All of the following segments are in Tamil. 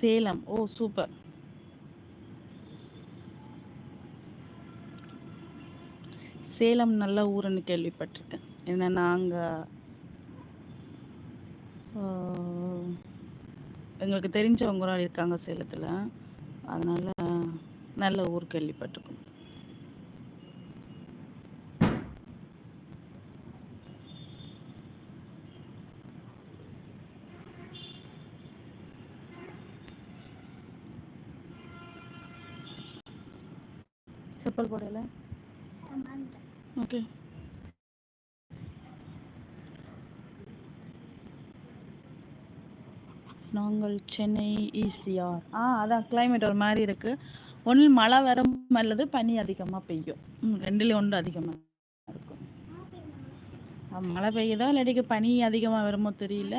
சேலம். ஓ சூப்பர். சேலம் நல்ல ஊருன்னு கேள்விப்பட்டிருக்கேன். ஏன்னா நாங்கள் எங்களுக்கு தெரிஞ்சவங்க இருக்காங்க சேலத்தில். அதனால் நல்ல ஊர் கேள்விப்பட்டிருக்கோம். செப்பல் போடல. ஓகே நாங்கள் சென்னை ஈசிஆர். ஆ அதான் கிளைமேட் ஒரு மாதிரி இருக்கு. ஒன்று மழை வரும் அல்லது பனி அதிகமாக பெய்யும். ம், ரெண்டுலேயும் ஒன்று அதிகமாக இருக்கும். மழை பெய்யுதா இல்லாட்டிக்கு பனி அதிகமாக வருமோ தெரியல.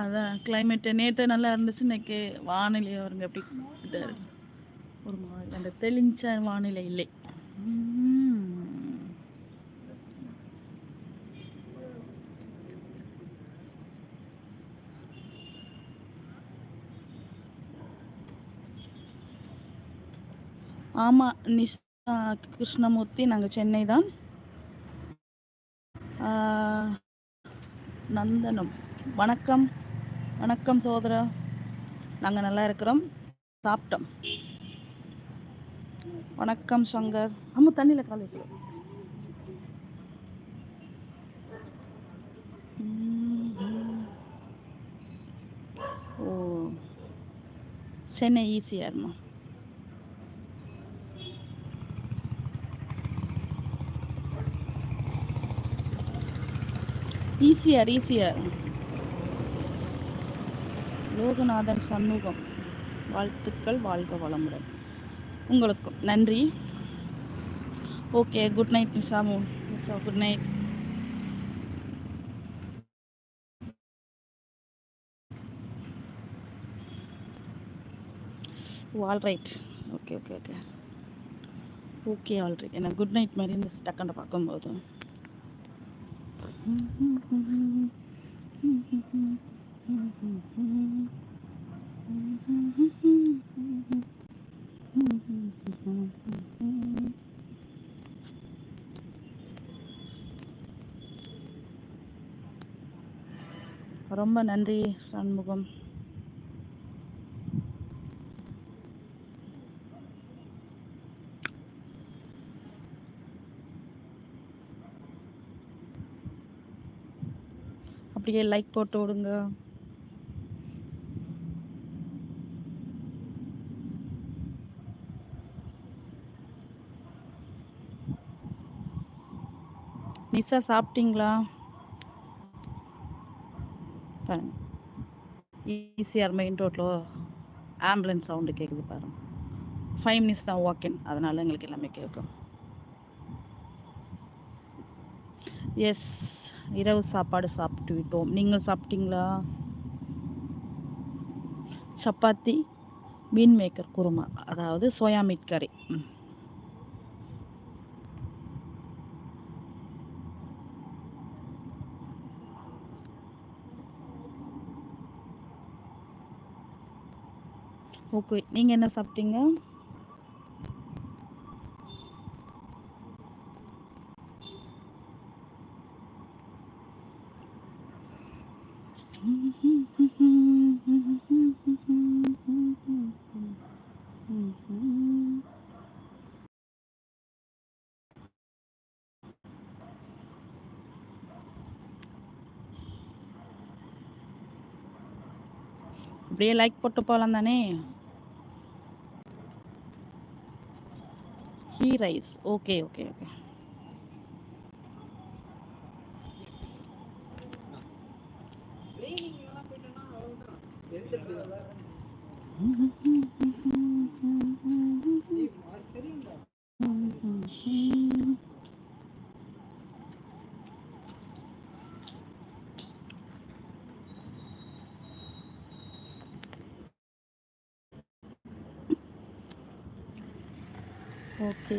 அதான் கிளைமேட்டு நேற்று நல்லா இருந்துச்சு. இன்னைக்கு வானிலை வருங்க எப்படி இருக்கு? ஒரு மாதிரி. அந்த தெளிஞ்ச வானிலை இல்லை. ஆமா ஆமாம் நிஷா கிருஷ்ணமூர்த்தி நாங்கள் சென்னை தான். நந்தனம். வணக்கம். வணக்கம் சோதரா நாங்கள் நல்லா இருக்கிறோம். சாப்பிட்டோம். வணக்கம் சங்கர். ஆமாம் தண்ணியில் காலேஜ் ஓ. சென்னை ஈஸியாருமா ஈஸியார் ஈஸியார் லோகநாதன் சண்முகம். வாழ்த்துக்கள் வாழ்க வளமுடன். உங்களுக்கும். நன்றி. Okay good night நிஷாமு Nisha good night all right okay okay okay okay all right எனக்கு குட் நைட் மாதிரி இந்த டக்குன்னு பார்க்கும்போது. ரொம்ப நன்றி சண்முகம். அப்படியே லைக் போட்டு விடுங்க. நிசா சாப்பிட்டீங்களா? ஈஸியாக மெயின் ரோட்டில் ஆம்புலன்ஸ் சவுண்டு கேட்குது பாருங்க. ஃபைவ் மினிட்ஸ் தான் வாக்கின் அதனால் எங்களுக்கு எல்லாமே கேட்கும் எஸ் இரவு சாப்பாடு சாப்பிட்டு விட்டோம். நீங்கள் சாப்பிட்டீங்களா? சப்பாத்தி மீன் மேக்கர் குருமா அதாவது சோயா மீட் கறி ஓகே நீங்கள் என்ன சாப்பிட்டீங்க? அப்படியே லைக் போட்டு போகலாம் தானே? ஹீ ரைஸ் ஓகே ஓகே ஓகே ஓகே